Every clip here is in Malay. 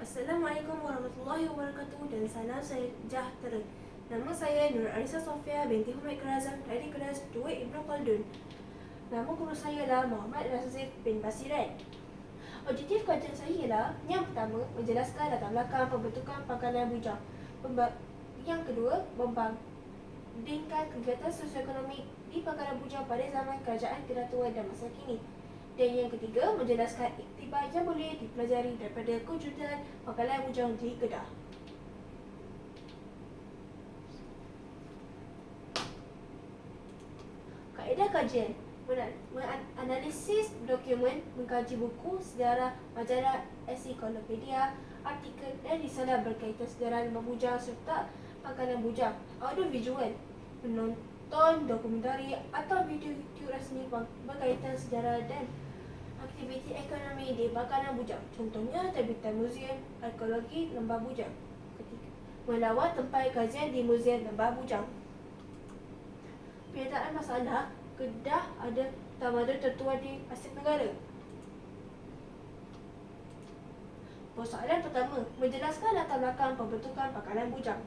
Assalamualaikum warahmatullahi wabarakatuh dan salam sejahtera. Nama saya Nur Arisa Sofia binti Humaid Kerazam dari kelas 2 Ibn Khaldun. Nama guru saya adalah Muhammad Razif bin Basirat. Objektif kajian saya ialah yang pertama menjelaskan latar belakang pembentukan pangkalan bujang. Yang kedua, membandingkan kegiatan sosioekonomi di pangkalan bujang pada zaman kerajaan Kedatua dan masa kini. Dan yang ketiga, menjelaskan iktibar yang boleh dipelajari daripada kewujudan pangkalan bujang di Kedah. Kaedah kajian Menganalisis dokumen, mengkaji buku, sejarah, majalah, ensiklopedia, artikel dan risalah berkaitan sejarah lembah bujang serta pangkalan bujang. Audio visual Menonton dokumentari atau video-video rasmi ber- berkaitan sejarah dan aktiviti ekonomi di Bakalan Bujang. Contohnya terbitan Muzium Arkeologi Lembah Bujang. Melawat tempat kajian di Muzium Lembah Bujang. Pernyataan masalah, Kedah ada tamadun tertua di Asia Tenggara. Persoalan pertama, menjelaskan latar belakang pembentukan Pangkalan Bujang.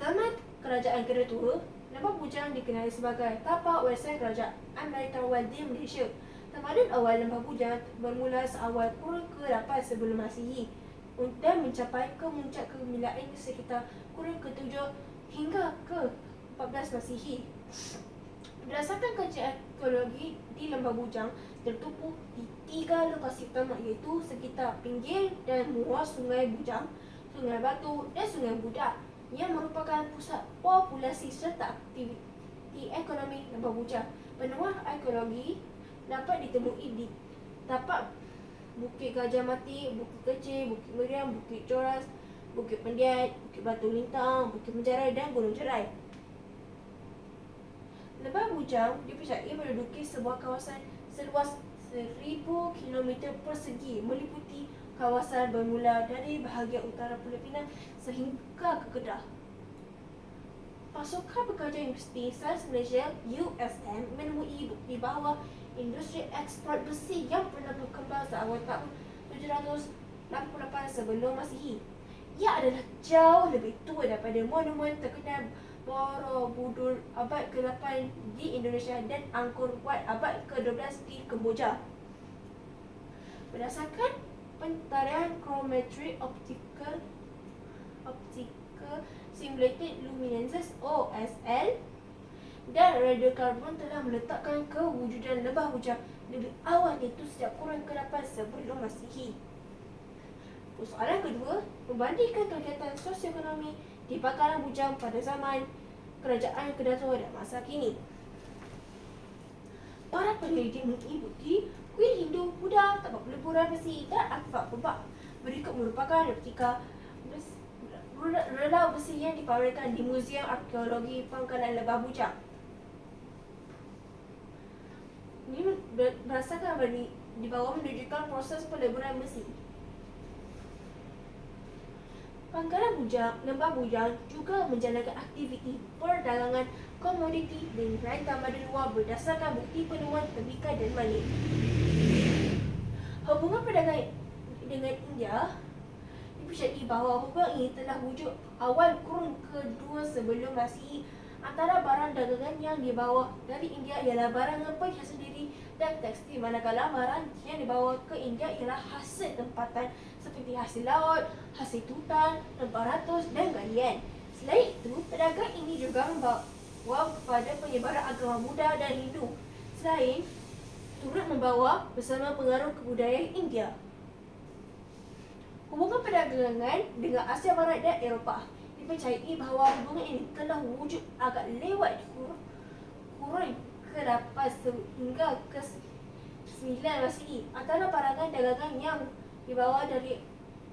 Zaman Kerajaan Kedatua, Lembah Bujang dikenali sebagai tapak western kerajaan Amerikawan di Malaysia. Tamadun awal Lembah Bujang bermula seawal kurun ke-8 sebelum Masihi dan mencapai kemuncak kegemilaan sekitar kurun ke-7 hingga ke-14 Masihi. Berdasarkan kajian arkeologi di Lembah Bujang tertumpu di tiga lokasi utama iaitu sekitar pinggir dan muara Sungai Bujang, Sungai Batu dan Sungai Budak yang merupakan pusat populasi serta aktiviti ekonomi Lembah Bujang. Penemuan arkeologi dapat ditemui di tapak Bukit Gajah Mati, Bukit Kecil, Bukit Meriam, Bukit Coras, Bukit Pendiat, Bukit Batu Lintang, Bukit Menjerai dan Gunung Jerai. Lembah Bujang dipercayai menduduki sebuah kawasan seluas 1000 km persegi meliputi kawasan bermula dari bahagian utara Pinang sehingga ke Kedah. Pasukan Pekerja Universiti Sains Malaysia USM menemui bukti bahawa industri ekspor besi yang pernah berkembang seawal tahun 788 sebelum Masihi. Ia adalah jauh lebih tua daripada monumen terkenal Borobudur abad ke-8 di Indonesia dan Angkor Wat abad ke-12 di Kemboja. Berdasarkan pentarian chrometry optical optical simulated luminescence OSL dan radiokarbon telah meletakkan kewujudan lebah bujang lebih awal iaitu sejak kurun ke-8 sebelum Masihi. Persoalan kedua, membandingkan kegiatan sosioekonomi di Pangkalan Bujang pada zaman Kerajaan Kedatua dan masa kini. Para peneliti mengikuti kuil Hindu, Buddha, tapak peleburan besi dan artefak pebak. Berikut merupakan replika bes- relau besi yang dipamerkan di Muzium Arkeologi Pangkalan Lebah Bujang. Ini ber- berdasarkan beri, di bawah menunjukkan proses peleburan besi. Pangkalan Bujang, Lembah Bujang juga menjalankan aktiviti perdagangan komoditi dengan tamadun luar berdasarkan bukti penemuan tembikar dan malik. Hubungan perdagangan dengan India dipercayai bahawa hubungan ini telah wujud awal kurun kedua sebelum Masihi. Antara barang dagangan yang dibawa dari India ialah barang perhiasan diri dan tekstil manakala barang yang dibawa ke India ialah hasil tempatan seperti hasil laut, hasil hutan, rempah ratus dan galian. Selain itu, pedagang ini juga membawa kepada penyebaran agama Buddha dan Hindu. Selain turut membawa bersama pengaruh kebudayaan India. Hubungan perdagangan dengan Asia Barat dan Eropah dipercayai bahawa hubungan ini telah wujud agak lewat kurun, kurun ke-8 hingga ke-9 Masihi. Antara barangan dagangan yang dibawa dari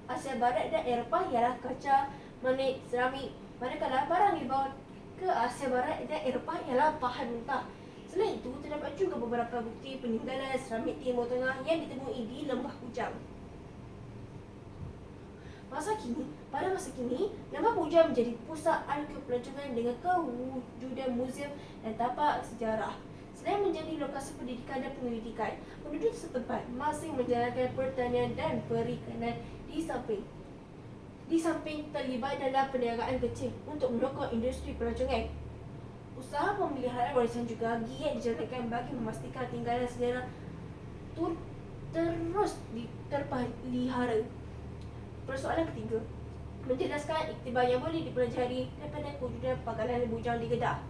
Asia Barat dan Eropah ialah kaca, manik, seramik. Manakala barang dibawa ke Asia Barat dan Eropah ialah bahan mentah. Selain itu, terdapat juga beberapa bukti peninggalan seramik Timur Tengah yang ditemui di Lembah Bujang. Masa kini, pada masa kini, Lembah Bujang menjadi pusat arkeologi pelancongan dengan kewujudan muzium dan tapak sejarah. Selain menjadi lokasi pendidikan dan penyelidikan, penduduk setempat masih menjalankan pertanian dan perikanan di samping di samping terlibat dalam perniagaan kecil untuk menokong industri pelancongan. Usaha pemeliharaan warisan juga giat dijalankan bagi memastikan tinggalan sejarah tu terus terpelihara. Persoalan ketiga, menjelaskan iktibar yang boleh dipelajari daripada kewujudan pangkalan bujang di Kedah.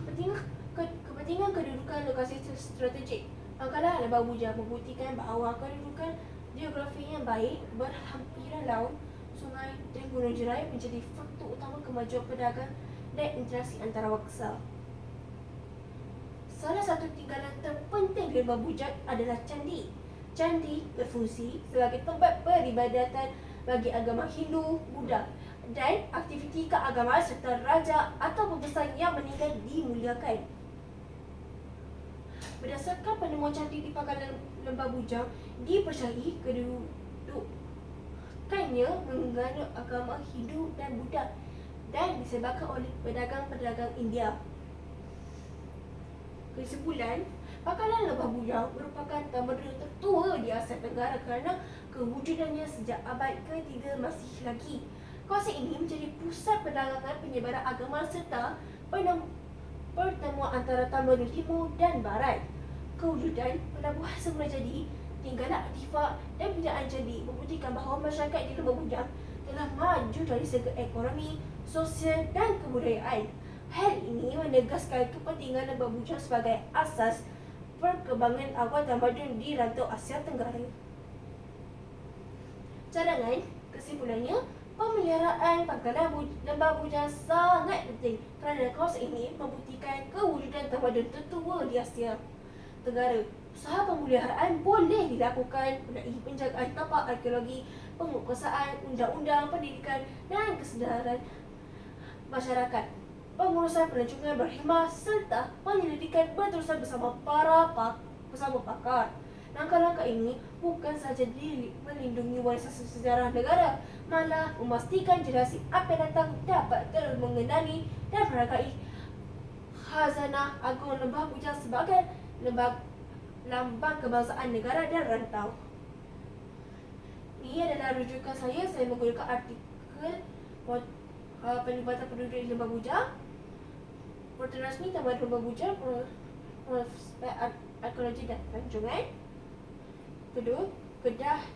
Kepentingan, ke, kepentingan kedudukan lokasi strategik Pangkalan Lembah Bujang membuktikan bahawa kedudukan geografi yang baik berhampiran laut, sungai dan gunung jerai menjadi faktor utama kemajuan pedagang dan interaksi antarabangsa. Salah satu tinggalan terpenting di Bujang adalah candi. Candi berfungsi sebagai tempat peribadatan bagi agama Hindu, Buddha dan aktiviti keagamaan serta raja atau pembesar yang meninggal dimuliakan. Berdasarkan penemuan candi di pangkalan Lembah Bujang, dipercayai kedudukannya menganut agama Hindu dan Buddha dan disebarkan oleh pedagang-pedagang India. Kesimpulan, pangkalan Lembah Bujang merupakan tamadun tertua di Asia Tenggara kerana kewujudannya sejak abad ke-3 masih lagi. Kawasan ini menjadi pusat perdagangan penyebaran agama serta pertemuan antara tamadun timur dan barat. Kewujudan pelabuhan semula jadi, tinggalan aktifah dan binaan jadi membuktikan bahawa masyarakat di Lembah Bujang telah maju dari segi ekonomi, sosial dan kebudayaan. Hal ini menegaskan kepentingan Lembah Bujang sebagai asas perkembangan awal tamadun di rantau Asia Tenggara. Cadangan, kesimpulannya, pemeliharaan pangkalan lembah bujang sangat penting kerana kawasan ini membuktikan kewujudan tamadun tertua di Asia Tenggara. Usaha pemeliharaan boleh dilakukan melalui penjagaan tapak arkeologi, pengukusan undang-undang pendidikan dan kesedaran masyarakat. Pengurusan pelancongan berkhidmat serta penyelidikan berterusan bersama para pak bersama pakar. Langkah-langkah ini bukan sahaja melindungi warisan sejarah negara, malah memastikan generasi akan datang dapat terus mengenali dan menghargai khazanah agung lembah bujang sebagai lembah lambang kebangsaan negara dan rantau. Ini adalah rujukan saya. Saya menggunakan artikel uh, penlibatan penduduk di Lembah Bujang. Portal rasmi Taman Lembah Bujang eh, eh, Prospek Arkeologi dan Pelancongan. Kedua, Kedah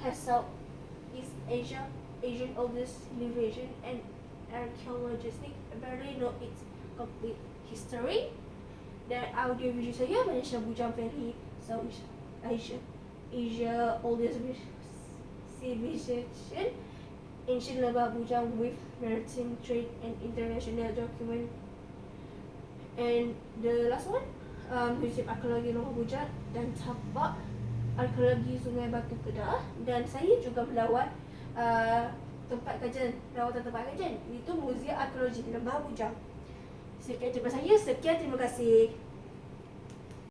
has Southeast Asia, Asian oldest civilization and archaeologistic barely know its complete history. Dan video saya Malaysia Bujang Ferry Southeast Asia, Asia oldest civilization, ancient Lebah Bujang with maritime trade and international document. And the last one, um, Museum Arkeologi Lebah Bujang dan Tapak arkeologi Sungai Batu Kedah dan saya juga melawat uh, tempat kajian rawatan tempat kajian itu Muzium Arkeologi Lembah Bujang. Sekian terima saya. Sekian terima kasih.